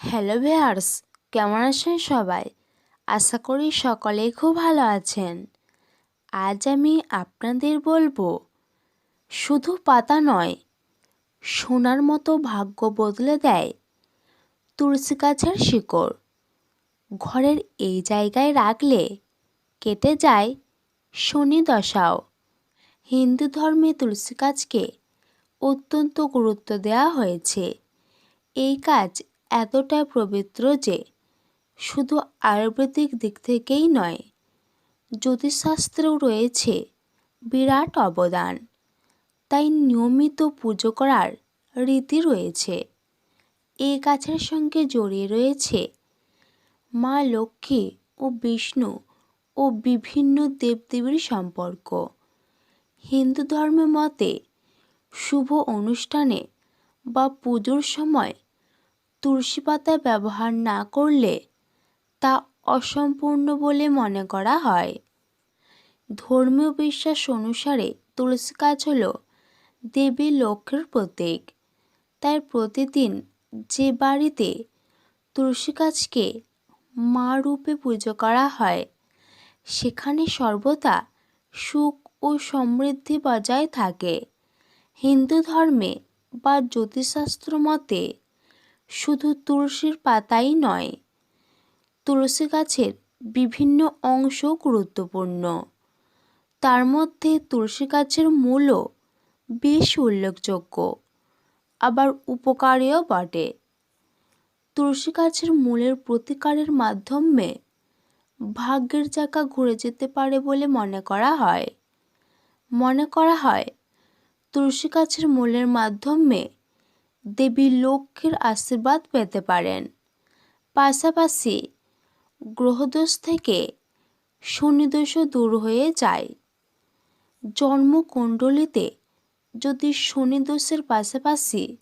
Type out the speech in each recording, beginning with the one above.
Hello viewers কেমন আছেন সবাই? আশা করি সকলেই খুব ভালো আছেন। আজ আমি আপনাদের বলব, শুধু পাতা নয়, সোনার মতো ভাগ্য বদলে দেয় তুলসী গাছের শিকড়। ঘরের এই জায়গায় রাখলে কেটে যায় শনি দশাও। হিন্দু ধর্মে তুলসী গাছকে অত্যন্ত গুরুত্ব দেওয়া হয়েছে। এই কাজ এতটাই পবিত্র যে শুধু আয়ুর্বেদিক দিক থেকেই নয়, জ্যোতিষশাস্ত্রেও রয়েছে বিরাট অবদান। তাই নিয়মিত পুজো করার রীতি রয়েছে। এই গাছের সঙ্গে জড়িয়ে রয়েছে মা লক্ষ্মী ও বিষ্ণু ও বিভিন্ন দেবদেবীর সম্পর্ক। হিন্দু ধর্মের মতে শুভ অনুষ্ঠানে বা পুজোর সময় তুলসী পাতা ব্যবহার না করলে তা অসম্পূর্ণ বলে মনে করা হয়। ধর্মীয় বিশ্বাস অনুসারে তুলসী গাছ হল দেবী লক্ষ্মীর প্রতীক। তাই প্রতিদিন যে বাড়িতে তুলসী গাছকে মা রূপে পুজো করা হয়, সেখানে সর্বদা সুখ ও সমৃদ্ধি বজায় থাকে। হিন্দু ধর্মে বা জ্যোতিষশাস্ত্র মতে শুধু তুলসীর পাতাই নয়, তুলসী গাছের বিভিন্ন অংশ গুরুত্বপূর্ণ। তার মধ্যে তুলসী গাছের মূলও বেশ উল্লেখযোগ্য, আবার উপকারেও বটে। তুলসী গাছের মূলের প্রতিকারের মাধ্যমে ভাগ্যের চাকা ঘুরে যেতে পারে বলে মনে করা হয়। মনে করা হয়, তুলসী গাছের মূলের মাধ্যমে দেবী লক্ষ্মীর আশীর্বাদ পেতে পারেন। পাশাপাশি গ্রহদোষ থেকে শনিদোষও দূর হয়ে যায়। জন্মকুণ্ডলিতে যদি শনি দোষের পাশাপাশি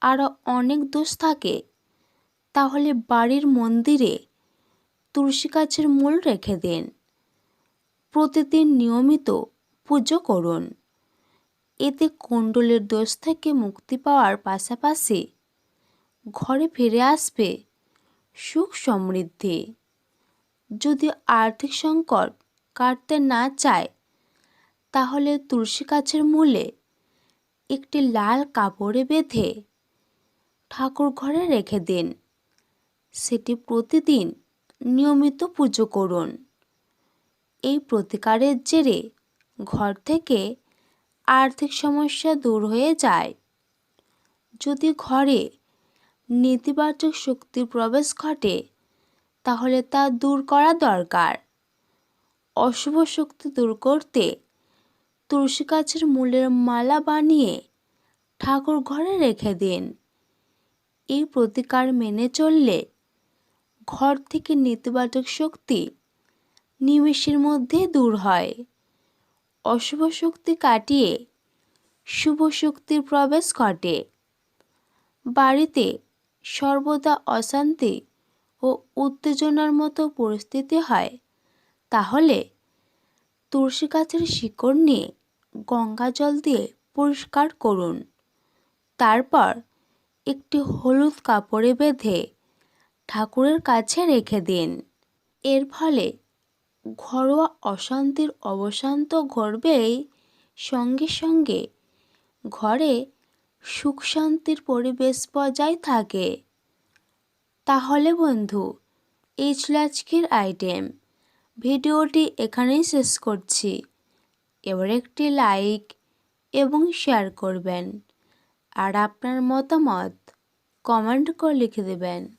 আরও অনেক দোষ থাকে, তাহলে বাড়ির মন্দিরে তুলসী গাছের মূল রেখে দিন। প্রতিদিন নিয়মিত পুজো করুন। এতে কুণ্ডলের দোষ থেকে মুক্তি পাওয়ার পাশাপাশি ঘরে ফিরে আসবে সুখ সমৃদ্ধি। যদি আর্থিক সংকট কাটতে না চায়, তাহলে তুলসী গাছের মূলে একটি লাল কাপড়ে বেঁধে ঠাকুর ঘরে রেখে দিন। সেটি প্রতিদিন নিয়মিত পুজো করুন। এই প্রতিকারের জেরে ঘর থেকে আর্থিক সমস্যা দূর হয়ে যায়। যদি ঘরে নেতিবাচক শক্তির প্রবেশ ঘটে, তাহলে তা দূর করা দরকার। অশুভ শক্তি দূর করতে তুলসী গাছের মূলের মালা বানিয়ে ঠাকুর ঘরে রেখে দিন। এই প্রতিকার মেনে চললে ঘর থেকে নেতিবাচক শক্তি নিমেষের মধ্যে দূর হয়। অশুভ শক্তি কাটিয়ে শুভ শক্তির প্রবেশ ঘটে। বাড়িতে সর্বদা অশান্তি ও উত্তেজনার মতো পরিস্থিতি হয়। তাহলে তুলসী গাছের শিকড় নিয়ে গঙ্গা জল দিয়ে পরিষ্কার করুন। তারপর একটি হলুদ কাপড়ে বেঁধে ঠাকুরের কাছে রেখে দিন। এর ফলে ঘরোয়া অশান্তির অবসান তো ঘটবেই। সঙ্গে সঙ্গে ঘরে সুখ শান্তির পরিবেশ বজায় থাকে। তাহলে বন্ধু, এই আইটেম। ভিডিওটি এখানেই শেষ করছি। এবার একটি লাইক এবং শেয়ার করবেন। আর আপনার মতামত কমেন্ট করে লিখে দেবেন।